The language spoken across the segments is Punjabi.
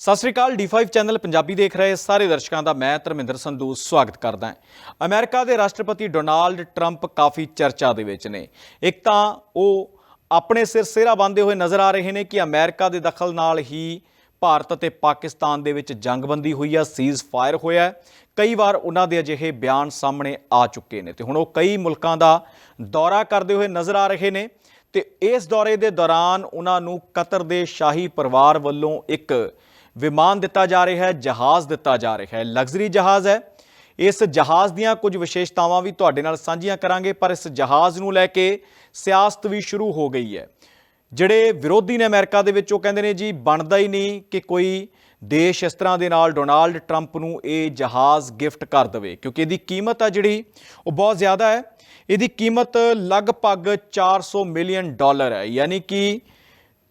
ਸਤਿ ਸ੍ਰੀ ਅਕਾਲ D5 ਚੈਨਲ ਪੰਜਾਬੀ ਦੇਖ ਰਹੇ ਸਾਰੇ ਦਰਸ਼ਕਾਂ ਦਾ ਮੈਂ ਧਰਮਿੰਦਰ ਸੰਧੂ ਸਵਾਗਤ ਕਰਦਾ ਹਾਂ। ਅਮਰੀਕਾ ਦੇ ਰਾਸ਼ਟਰਪਤੀ ਡੋਨਾਲਡ ਟਰੰਪ ਕਾਫੀ ਚਰਚਾ ਦੇ ਵਿੱਚ ਨੇ। ਇੱਕ ਤਾਂ ਉਹ ਆਪਣੇ ਸਿਰ ਸਿਹਰਾ ਬੰਦੇ ਹੋਏ ਨਜ਼ਰ ਆ ਰਹੇ ਨੇ ਕਿ ਅਮਰੀਕਾ ਦੇ ਦਖਲ ਨਾਲ ਹੀ ਭਾਰਤ ਅਤੇ ਪਾਕਿਸਤਾਨ ਦੇ ਵਿੱਚ ਜੰਗਬੰਦੀ ਹੋਈ ਆ, ਸੀਜ਼ ਫਾਇਰ ਹੋਇਆ ਕਈ ਵਾਰ ਉਹਨਾਂ ਦੇ ਅਜਿਹੇ ਬਿਆਨ ਸਾਹਮਣੇ ਆ ਚੁੱਕੇ ਨੇ ਤੇ ਹੁਣ ਉਹ ਕਈ ਮੁਲਕਾਂ ਦਾ ਦੌਰਾ ਕਰਦੇ ਹੋਏ ਨਜ਼ਰ ਆ ਰਹੇ ਨੇ ਤੇ ਇਸ ਦੌਰੇ ਦੇ ਦੌਰਾਨ ਉਹਨਾਂ ਨੂੰ ਕਤਰ ਦੇ ਸ਼ਾਹੀ ਪਰਿਵਾਰ ਵੱਲੋਂ ਇੱਕ ਵਿਮਾਨ ਦਿੱਤਾ ਜਾ ਰਿਹਾ ਹੈ, ਜਹਾਜ਼ ਦਿੱਤਾ ਜਾ ਰਿਹਾ ਹੈ। ਲਗਜ਼ਰੀ ਜਹਾਜ਼ ਹੈ। ਇਸ ਜਹਾਜ਼ ਦੀਆਂ ਕੁਝ ਵਿਸ਼ੇਸ਼ਤਾਵਾਂ ਵੀ ਤੁਹਾਡੇ ਨਾਲ ਸਾਂਝੀਆਂ ਕਰਾਂਗੇ, ਪਰ ਇਸ ਜਹਾਜ਼ ਨੂੰ ਲੈ ਕੇ ਸਿਆਸਤ ਵੀ ਸ਼ੁਰੂ ਹੋ ਗਈ ਹੈ। ਜਿਹੜੇ ਵਿਰੋਧੀ ਨੇ ਅਮਰੀਕਾ ਦੇ ਵਿੱਚ, ਉਹ ਕਹਿੰਦੇ ਨੇ ਜੀ, ਬਣਦਾ ਹੀ ਨਹੀਂ ਕਿ ਕੋਈ ਦੇਸ਼ ਇਸ ਤਰ੍ਹਾਂ ਦੇ ਨਾਲ ਡੋਨਾਲਡ ਟਰੰਪ ਨੂੰ ਇਹ ਜਹਾਜ਼ ਗਿਫਟ ਕਰ ਦੇਵੇ, ਕਿਉਂਕਿ ਇਹਦੀ ਕੀਮਤ ਆ ਜਿਹੜੀ, ਉਹ ਬਹੁਤ ਜ਼ਿਆਦਾ ਹੈ। ਇਹਦੀ ਕੀਮਤ ਲਗਭਗ 400 ਮਿਲੀਅਨ ਡਾਲਰ ਹੈ, ਯਾਨੀ ਕਿ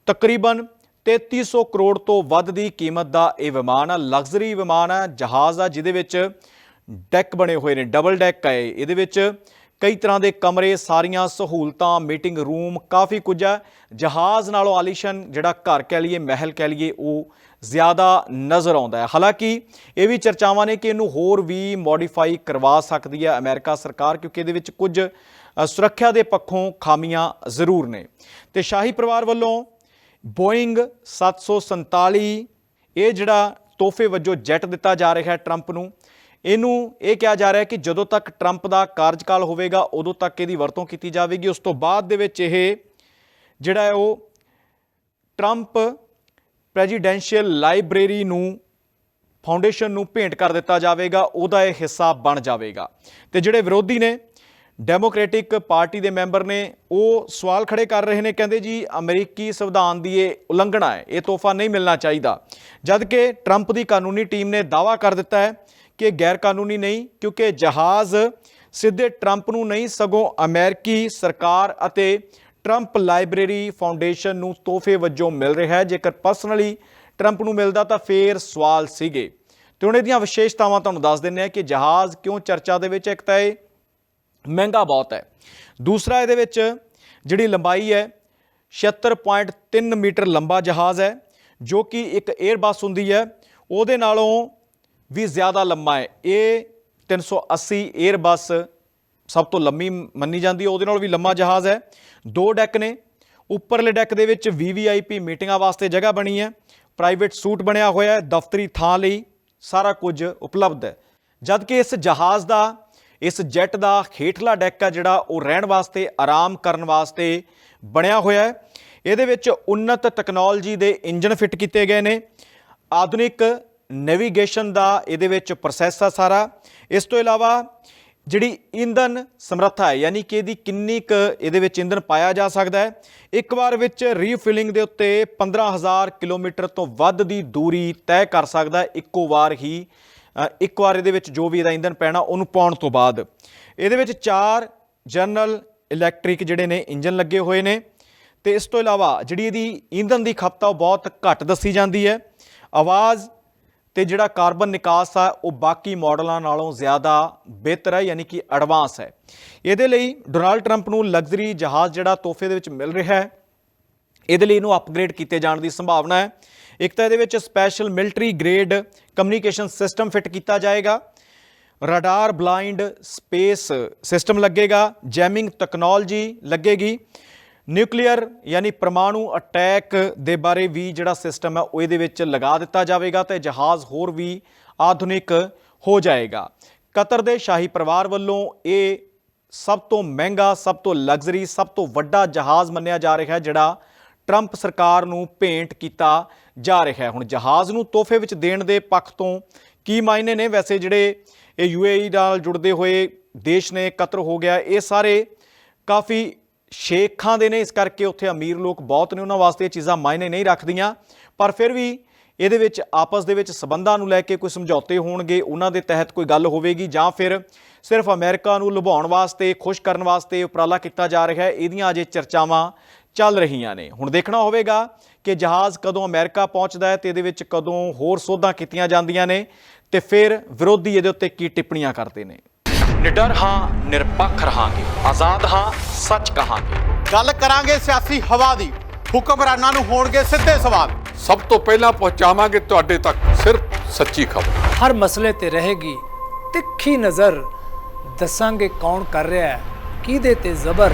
ਤਕਰੀਬਨ 3300 ਕਰੋੜ ਤੋਂ ਵੱਧ ਦੀ ਕੀਮਤ ਦਾ ਇਹ ਵਿਮਾਨ ਆ ਲਗਜ਼ਰੀ ਵਿਮਾਨ ਆ ਜਹਾਜ਼ ਆ, ਜਿਹਦੇ ਵਿੱਚ ਡੈਕ ਬਣੇ ਹੋਏ ਨੇ, ਡਬਲ ਡੈਕ ਹੈ ਇਹਦੇ ਵਿੱਚ ਕਈ ਤਰ੍ਹਾਂ ਦੇ ਕਮਰੇ, ਸਾਰੀਆਂ ਸਹੂਲਤਾਂ, ਮੀਟਿੰਗ ਰੂਮ ਕਾਫੀ ਕੁਝ ਹੈ ਜਹਾਜ਼ ਨਾਲੋਂ ਆਲੀਸ਼ਨ ਜਿਹੜਾ ਘਰ ਕਹਿ ਲਈਏ, ਮਹਿਲ ਕਹਿ ਲਈਏ, ਉਹ ਜ਼ਿਆਦਾ ਨਜ਼ਰ ਆਉਂਦਾ ਹੈ। ਹਾਲਾਂਕਿ ਇਹ ਵੀ ਚਰਚਾਵਾਂ ਨੇ ਕਿ ਇਹਨੂੰ ਹੋਰ ਵੀ ਮੋਡੀਫਾਈ ਕਰਵਾ ਸਕਦੀ ਹੈ ਅਮਰੀਕਾ ਸਰਕਾਰ, ਕਿਉਂਕਿ ਇਹਦੇ ਵਿੱਚ ਕੁਝ ਸੁਰੱਖਿਆ ਦੇ ਪੱਖੋਂ ਖਾਮੀਆਂ ਜ਼ਰੂਰ ਨੇ। ਤੇ ਸ਼ਾਹੀ ਪਰਿਵਾਰ ਵੱਲੋਂ ਬੋਇੰਗ 747 ਇਹ ਜਿਹੜਾ ਤੋਹਫੇ ਵਜੋਂ ਜੈਟ ਦਿੱਤਾ ਜਾ ਰਿਹਾ ਹੈ ਟਰੰਪ ਨੂੰ, ਇਹਨੂੰ ਇਹ ਕਿਹਾ ਜਾ ਰਿਹਾ ਹੈ ਕਿ ਜਦੋਂ ਤੱਕ ਟਰੰਪ ਦਾ ਕਾਰਜਕਾਲ ਹੋਵੇਗਾ, ਉਦੋਂ ਤੱਕ ਇਹਦੀ ਵਰਤੋਂ ਕੀਤੀ ਜਾਵੇਗੀ। ਉਸ ਤੋਂ ਬਾਅਦ ਦੇ ਵਿੱਚ ਇਹ ਜਿਹੜਾ ਹੈ ਉਹ ਟਰੰਪ ਪ੍ਰੈਜ਼ੀਡੈਂਸ਼ੀਅਲ ਲਾਇਬ੍ਰੇਰੀ ਨੂੰ ਫਾਊਂਡੇਸ਼ਨ ਨੂੰ ਭੇਂਟ ਕਰ ਦਿੱਤਾ ਜਾਵੇਗਾ, ਉਹਦਾ ਇਹ ਹਿੱਸਾ ਬਣ ਜਾਵੇਗਾ। ਤੇ ਜਿਹੜੇ ਵਿਰੋਧੀ ਨੇ ਡੈਮੋਕ੍ਰੈਟਿਕ ਪਾਰਟੀ ਦੇ ਮੈਂਬਰ ਨੇ ਉਹ ਸਵਾਲ ਖੜੇ ਕਰ ਰਹੇ ਨੇ, ਕਹਿੰਦੇ ਜੀ, ਅਮਰੀਕੀ ਸੰਵਿਧਾਨ ਦੀ ਇਹ ਉਲੰਘਣਾ ਹੈ, ਇਹ ਤੋਹਫਾ ਨਹੀਂ ਮਿਲਣਾ ਚਾਹੀਦਾ। ਜਦ ਕਿ ਟਰੰਪ ਦੀ ਕਾਨੂੰਨੀ ਟੀਮ ਨੇ ਦਾਅਵਾ ਕਰ ਦਿੱਤਾ ਹੈ ਕਿ ਇਹ ਗੈਰ ਕਾਨੂੰਨੀ ਨਹੀਂ, ਕਿਉਂਕਿ ਜਹਾਜ਼ ਸਿੱਧੇ ਟਰੰਪ ਨੂੰ ਨਹੀਂ, ਸਗੋਂ ਅਮਰੀਕੀ ਸਰਕਾਰ ਅਤੇ ਟਰੰਪ ਲਾਇਬ੍ਰੇਰੀ ਫਾਊਂਡੇਸ਼ਨ ਨੂੰ ਤੋਹਫੇ ਵਜੋਂ ਮਿਲ ਰਿਹਾ ਹੈ। ਜੇਕਰ ਪਰਸਨਲੀ ਟਰੰਪ ਨੂੰ ਮਿਲਦਾ ਤਾਂ ਫੇਰ ਸਵਾਲ ਸੀਗੇ। ਤੇ ਹੁਣ ਇਹਦੀਆਂ ਵਿਸ਼ੇਸ਼ਤਾਵਾਂ ਤੁਹਾਨੂੰ ਦੱਸ ਦਿੰਨੇ ਆ ਕਿ ਜਹਾਜ਼ ਕਿਉਂ ਚਰਚਾ ਦੇ ਵਿੱਚ ਇੱਕ ਤਾਂ ਇਹ ਮਹਿੰਗਾ ਬਹੁਤ ਹੈ। ਦੂਸਰਾ ਇਹਦੇ ਵਿੱਚ ਜਿਹੜੀ ਲੰਬਾਈ ਹੈ 76.3 ਮੀਟਰ ਲੰਬਾ ਜਹਾਜ਼ ਹੈ, ਜੋ ਕਿ ਇੱਕ 에ਅਰਬਸ ਹੁੰਦੀ ਹੈ। ਉਹਦੇ ਨਾਲੋਂ ਵੀ ਜ਼ਿਆਦਾ ਲੰਮਾ ਹੈ। ਇਹ 380 에ਅਰਬਸ ਸਭ ਤੋਂ ਲੰਮੀ ਮੰਨੀ ਜਾਂਦੀ ਹੈ। ਉਹਦੇ ਨਾਲ ਵੀ ਲੰਮਾ ਜਹਾਜ਼ ਹੈ। ਦੋ ਡੈਕ ਨੇ। ਉੱਪਰਲੇ ਡੈਕ ਦੇ ਵਿੱਚ VVIP ਮੀਟਿੰਗਾਂ ਵਾਸਤੇ ਜਗ੍ਹਾ ਬਣੀ ਹੈ। ਪ੍ਰਾਈਵੇਟ ਸੂਟ ਬਣਿਆ ਹੋਇਆ ਹੈ। ਦਫ਼ਤਰੀ ਥਾਂ ਲਈ ਸਾਰਾ ਕੁਝ ਉਪਲਬਧ ਹੈ। ਜਦਕਿ ਇਸ ਜਹਾਜ਼ ਦਾ ਇਸ ਜੈਟ ਦਾ ਹੇਠਲਾ ਡੈਕ ਆ ਜਿਹੜਾ ਉਹ ਰਹਿਣ ਵਾਸਤੇ, ਆਰਾਮ ਕਰਨ ਵਾਸਤੇ ਬਣਿਆ ਹੋਇਆ ਹੈ। ਇਹਦੇ ਵਿੱਚ ਉન્નਤ ਟੈਕਨੋਲੋਜੀ ਦੇ ਇੰਜਨ ਫਿੱਟ ਕੀਤੇ ਗਏ ਨੇ। ਆਧੁਨਿਕ ਨੈਵੀਗੇਸ਼ਨ ਦਾ ਇਹਦੇ ਵਿੱਚ ਪ੍ਰੋਸੈਸ ਆ ਸਾਰਾ। ਇਸ ਤੋਂ ਇਲਾਵਾ ਜਿਹੜੀ ਇੰਧਨ ਸਮਰੱਥਾ ਹੈ, ਯਾਨੀ ਕਿ ਇਹਦੀ ਕਿੰਨੀ ਕੁ ਇਹਦੇ ਵਿੱਚ ਇੰਧਨ ਪਾਇਆ ਜਾ ਸਕਦਾ ਹੈ, ਇੱਕ ਵਾਰ ਵਿੱਚ ਰੀਫਿਲਿੰਗ ਦੇ ਉੱਤੇ 15000 ਕਿਲੋਮੀਟਰ ਤੋਂ ਵੱਧ ਦੀ ਦੂਰੀ ਤੈਅ ਕਰ ਸਕਦਾ ਇੱਕੋ ਵਾਰ ਹੀ ਇੱਕ ਵਾਰ ਇਹਦੇ ਵਿੱਚ ਜੋ ਵੀ ਇਹਦਾ ਇੰਧਨ ਪੈਣਾ, ਉਹਨੂੰ ਪਾਉਣ ਤੋਂ ਬਾਅਦ। ਇਹਦੇ ਵਿੱਚ ਚਾਰ ਜਨਰਲ ਇਲੈਕਟ੍ਰਿਕ ਜਿਹੜੇ ਨੇ ਇੰਜਨ ਲੱਗੇ ਹੋਏ ਨੇ। ਤੇ ਇਸ ਤੋਂ ਇਲਾਵਾ ਜਿਹੜੀ ਇਹਦੀ ਇੰਧਨ ਦੀ ਖਪਤ ਆ, ਉਹ ਬਹੁਤ ਘੱਟ ਦੱਸੀ ਜਾਂਦੀ ਹੈ। ਆਵਾਜ਼ ਤੇ ਜਿਹੜਾ ਕਾਰਬਨ ਨਿਕਾਸ ਆ, ਉਹ ਬਾਕੀ ਮਾਡਲਾਂ ਨਾਲੋਂ ਜ਼ਿਆਦਾ ਬਿਹਤਰ ਹੈ, ਯਾਨੀ ਕਿ ਐਡਵਾਂਸ ਹੈ। ਇਹਦੇ ਲਈ ਡੋਨਾਲਡ ਟਰੰਪ ਨੂੰ ਲਗਜ਼ਰੀ ਜਹਾਜ਼ ਜਿਹੜਾ ਤੋਹਫੇ ਦੇ ਵਿੱਚ ਮਿਲ ਰਿਹਾ ਹੈ। ਇਹਦੇ ਲਈ ਇਹਨੂੰ ਅਪਗ੍ਰੇਡ ਕੀਤੇ ਜਾਣ ਦੀ ਸੰਭਾਵਨਾ ਹੈ। ਇੱਕ ਤਾਂ ਇਹਦੇ ਵਿੱਚ special military grade communication system fit ਕੀਤਾ ਜਾਏਗਾ। ਰਡਾਰ ਬਲਾਈਂਡ ਸਪੇਸ ਸਿਸਟਮ ਲੱਗੇਗਾ। ਜੈਮਿੰਗ ਟੈਕਨੋਲੋਜੀ ਲੱਗੇਗੀ। ਨਿਊਕਲੀਅਰ ਯਾਨੀ ਪਰਮਾਣੂ ਅਟੈਕ ਦੇ ਬਾਰੇ ਵੀ ਜਿਹੜਾ ਸਿਸਟਮ ਹੈ ਉਹ ਇਹਦੇ ਵਿੱਚ ਲਗਾ ਦਿੱਤਾ ਜਾਵੇਗਾ ਤੇ ਜਹਾਜ਼ ਹੋਰ ਵੀ ਆਧੁਨਿਕ ਹੋ ਜਾਏਗਾ। ਕਤਰ ਦੇ ਸ਼ਾਹੀ ਪਰਿਵਾਰ ਵੱਲੋਂ ਇਹ ਸਭ ਤੋਂ ਮਹਿੰਗਾ, ਸਭ ਤੋਂ ਲਗਜ਼ਰੀ ਸਭ ਤੋਂ ਵੱਡਾ ਜਹਾਜ਼ ਮੰਨਿਆ ਜਾ ਰਿਹਾ ਹੈ ਜਿਹੜਾ ਟਰੰਪ ਸਰਕਾਰ ਨੂੰ ਭੇਂਟ ਕੀਤਾ ਜਾ ਰਿਹਾ ਹੈ। ਹੁਣ ਜਹਾਜ਼ ਨੂੰ ਤੋਹਫੇ ਵਿੱਚ ਦੇਣ ਦੇ ਪੱਖ ਤੋਂ ਕੀ ਮਾਇਨੇ ਨੇ? ਵੈਸੇ ਜਿਹੜੇ ਇਹ ਯੂਏਈ ਨਾਲ ਜੁੜਦੇ ਹੋਏ ਦੇਸ਼ ਨੇ ਕਤਰ ਹੋ ਗਿਆ, ਇਹ ਸਾਰੇ ਕਾਫੀ ਸ਼ੇਖਾਂ ਦੇ ਨੇ। ਇਸ ਕਰਕੇ ਉੱਥੇ ਅਮੀਰ ਲੋਕ ਬਹੁਤ ਨੇ, ਉਹਨਾਂ ਵਾਸਤੇ ਇਹ ਚੀਜ਼ਾਂ ਮਾਇਨੇ ਨਹੀਂ ਰੱਖਦੀਆਂ। ਪਰ ਫਿਰ ਵੀ ਇਹਦੇ ਵਿੱਚ, ਆਪਸ ਦੇ ਵਿੱਚ ਸਬੰਧਾਂ ਨੂੰ ਲੈ ਕੇ ਕੋਈ ਸਮਝੌਤੇ ਹੋਣਗੇ, ਉਹਨਾਂ ਦੇ ਤਹਿਤ ਕੋਈ ਗੱਲ ਹੋਵੇਗੀ ਜਾਂ ਫਿਰ ਸਿਰਫ ਅਮਰੀਕਾ ਨੂੰ ਲੁਭਾਉਣ ਵਾਸਤੇ, ਖੁਸ਼ ਕਰਨ ਵਾਸਤੇ ਉਪਰਾਲਾ ਕੀਤਾ ਜਾ ਰਿਹਾ ਹੈ। ਇਹਦੀਆਂ ਅਜੇ ਚਰਚਾਵਾਂ ਚੱਲ ਰਹੀਆਂ ਨੇ। ਹੁਣ ਦੇਖਣਾ ਹੋਵੇਗਾ ਕਿ ਜਹਾਜ਼ ਕਦੋਂ ਅਮਰੀਕਾ ਪਹੁੰਚਦਾ ਹੈ ਤੇ ਇਹਦੇ ਵਿੱਚ ਕਦੋਂ ਹੋਰ ਸੋਧਾਂ ਕੀਤੀਆਂ ਜਾਂਦੀਆਂ ਨੇ ਤੇ ਫਿਰ ਵਿਰੋਧੀ ਇਹਦੇ ਉੱਤੇ ਕੀ ਟਿੱਪਣੀਆਂ ਕਰਦੇ ਨੇ। ਨਿਡਰ ਹਾਂ ਨਿਰਪੱਖ ਰਹਾਂਗੇ। ਆਜ਼ਾਦ ਹਾਂ ਸੱਚ ਕਹਾਂਗੇ। ਗੱਲ ਕਰਾਂਗੇ ਸਿਆਸੀ ਹਵਾ ਦੀ। ਹੁਕਮਰਾਨਾਂ ਨੂੰ ਹੋਣਗੇ ਸਿੱਧੇ ਸਵਾਲ। ਸਭ ਤੋਂ ਪਹਿਲਾਂ ਪਹੁੰਚਾਵਾਂਗੇ ਤੁਹਾਡੇ ਤੱਕ ਸਿਰਫ ਸੱਚੀ ਖਬਰ। ਹਰ ਮਸਲੇ ਤੇ ਰਹੇਗੀ ਤਿੱਖੀ ਨਜ਼ਰ। ਦੱਸਾਂਗੇ ਕੌਣ ਕਰ ਰਿਹਾ ਹੈ ਕਿਹਦੇ ਤੇ ਜ਼ਬਰ।